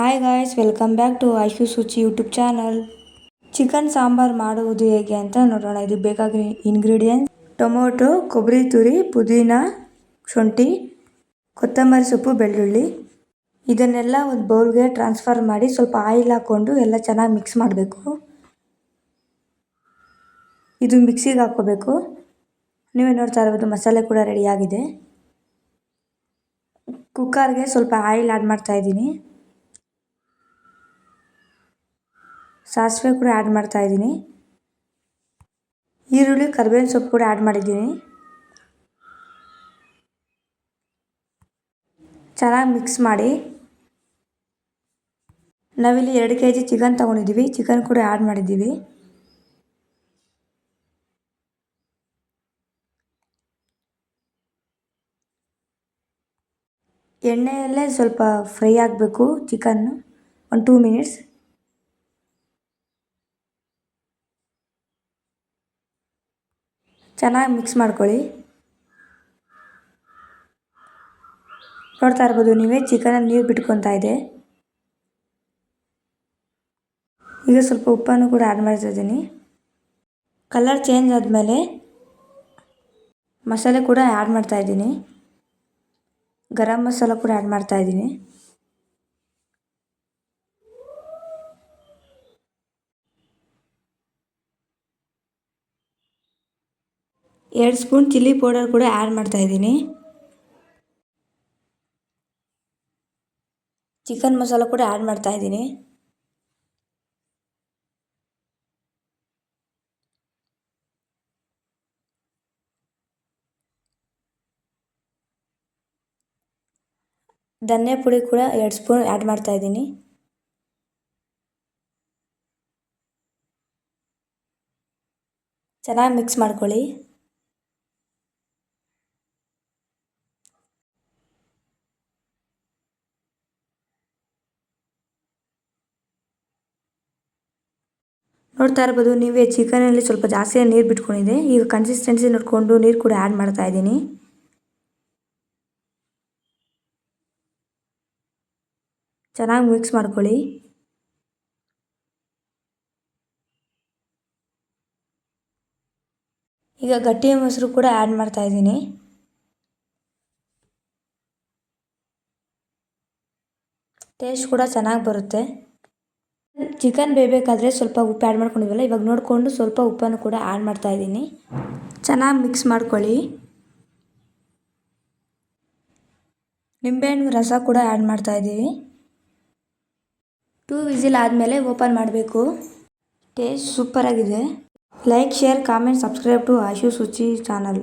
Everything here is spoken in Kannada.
Hi guys welcome back to Aishu Suchi YouTube channel chicken sambar ಮಾಡುವುದು ಹೇಗೆ ಅಂತ ನೋಡೋಣ. ಇದು ಬೇಕಾಗಿರೋ ಇಂಗ್ರೀಡಿಯೆಂಟ್ ಟೊಮೊಟೊ, ಕೊಬ್ಬರಿ ತುರಿ, ಪುದೀನ, ಶುಂಠಿ, ಕೊತ್ತಂಬರಿ ಸೊಪ್ಪು, ಬೆಳ್ಳುಳ್ಳಿ. ಇದನ್ನೆಲ್ಲ ಒಂದು ಬೌಲ್ಗೆ ಟ್ರಾನ್ಸ್ಫರ್ ಮಾಡಿ ಸ್ವಲ್ಪ ಆಯಿಲ್ ಹಾಕ್ಕೊಂಡು ಎಲ್ಲ ಚೆನ್ನಾಗಿ ಮಿಕ್ಸ್ ಮಾಡಬೇಕು. ಇದು ಮಿಕ್ಸಿಗೆ ಹಾಕ್ಕೋಬೇಕು. ನೀವೇ ನೋಡ್ತಾ ಇರ್ಬೋದು ಮಸಾಲೆ ಕೂಡ ರೆಡಿಯಾಗಿದೆ ಕುಕ್ಕರ್ಗೆ ಸ್ವಲ್ಪ ಆಯಿಲ್ ಆ್ಯಡ್ ಮಾಡ್ತಾ ಇದ್ದೀನಿ ಸಾಸಿವೆ ಕೂಡ ಆ್ಯಡ್ ಮಾಡ್ತಾ ಇದ್ದೀನಿ. ಈರುಳ್ಳಿ, ಕರಿಬೇವಿನ ಸೊಪ್ಪು ಕೂಡ ಆ್ಯಡ್ ಮಾಡಿದ್ದೀನಿ. ಚೆನ್ನಾಗಿ ಮಿಕ್ಸ್ ಮಾಡಿ. ನಾವಿಲ್ಲಿ ಎರಡು ಕೆ ಜಿ ಚಿಕನ್ ತೊಗೊಂಡಿದ್ದೀವಿ. ಚಿಕನ್ ಕೂಡ ಆ್ಯಡ್ ಮಾಡಿದ್ದೀವಿ. ಎಣ್ಣೆಯಲ್ಲೇ ಸ್ವಲ್ಪ ಫ್ರೈ ಆಗಬೇಕು ಚಿಕನ್ನು ಒಂದು ಟೂ ಮಿನಿಟ್ಸ್ ಚೆನ್ನಾಗಿ ಮಿಕ್ಸ್ ಮಾಡ್ಕೊಳ್ಳಿ. ನೋಡ್ತಾ ಇರ್ಬೋದು, ನೀವೇ ಚಿಕನಲ್ಲಿ ನೀರು ಬಿಟ್ಕೊತಾ ಇದೆ. ಈಗ ಸ್ವಲ್ಪ ಉಪ್ಪನ್ನು ಕೂಡ ಆ್ಯಡ್ ಮಾಡ್ತಾ ಇದ್ದೀನಿ. ಕಲರ್ ಚೇಂಜ್ ಆದಮೇಲೆ ಮಸಾಲೆ ಕೂಡ ಆ್ಯಡ್ ಮಾಡ್ತಾ ಇದ್ದೀನಿ. ಗರಂ ಮಸಾಲ ಕೂಡ ಆ್ಯಡ್ ಮಾಡ್ತಾ ಎರಡು ಸ್ಪೂನ್ ಚಿಲ್ಲಿ ಪೌಡರ್ ಕೂಡ ಆ್ಯಡ್ ಮಾಡ್ತಾ ಇದ್ದೀನಿ. ಚಿಕನ್ ಮಸಾಲ ಕೂಡ ಆ್ಯಡ್ ಮಾಡ್ತಾ ಇದ್ದೀನಿ. ಧನ್ಯ ಪುಡಿ ಕೂಡ ಎರಡು ಸ್ಪೂನ್ ಆ್ಯಡ್ ಮಾಡ್ತಾ ಇದ್ದೀನಿ. ಚೆನ್ನಾಗಿ ಮಿಕ್ಸ್ ಮಾಡ್ಕೊಳ್ಳಿ. ನೋಡ್ತಾ ಇರ್ಬೋದು, ನೀವೇ ಚಿಕನಲ್ಲಿ ಸ್ವಲ್ಪ ಜಾಸ್ತಿ ನೀರು ಬಿಟ್ಕೊಂಡಿದೆ. ಈಗ ಕನ್ಸಿಸ್ಟೆನ್ಸಿ ನೋಡಿಕೊಂಡು ನೀರು ಕೂಡ ಆ್ಯಡ್ ಮಾಡ್ತಾ ಇದ್ದೀನಿ. ಚೆನ್ನಾಗಿ ಮಿಕ್ಸ್ ಮಾಡ್ಕೊಳ್ಳಿ. ಈಗ ಗಟ್ಟಿ ಮೊಸರು ಕೂಡ ಆ್ಯಡ್ ಮಾಡ್ತಾ ಇದ್ದೀನಿ. ಟೇಸ್ಟ್ ಕೂಡ ಚೆನ್ನಾಗಿ ಬರುತ್ತೆ. ಚಿಕನ್ ಬೇಯಬೇಕಾದ್ರೆ ಸ್ವಲ್ಪ ಉಪ್ಪು ಆ್ಯಡ್ ಮಾಡ್ಕೊಂಡಿದ್ವಲ್ಲ ಇವಾಗ ನೋಡಿಕೊಂಡು ಸ್ವಲ್ಪ ಉಪ್ಪನ್ನು ಕೂಡ ಆ್ಯಡ್ ಮಾಡ್ತಾಯಿದ್ದೀನಿ ಚೆನ್ನಾಗಿ ಮಿಕ್ಸ್ ಮಾಡ್ಕೊಳ್ಳಿ. ನಿಂಬೆಹಣ್ಣು ರಸ ಕೂಡ ಆ್ಯಡ್ ಮಾಡ್ತಾಯಿದ್ದೀವಿ ಟೂ ವಿಸಿಲ್ ಆದಮೇಲೆ ಓಪನ್ ಮಾಡಬೇಕು. Taste ಸೂಪರಾಗಿದೆ like share comment subscribe to Ashu Suchi channel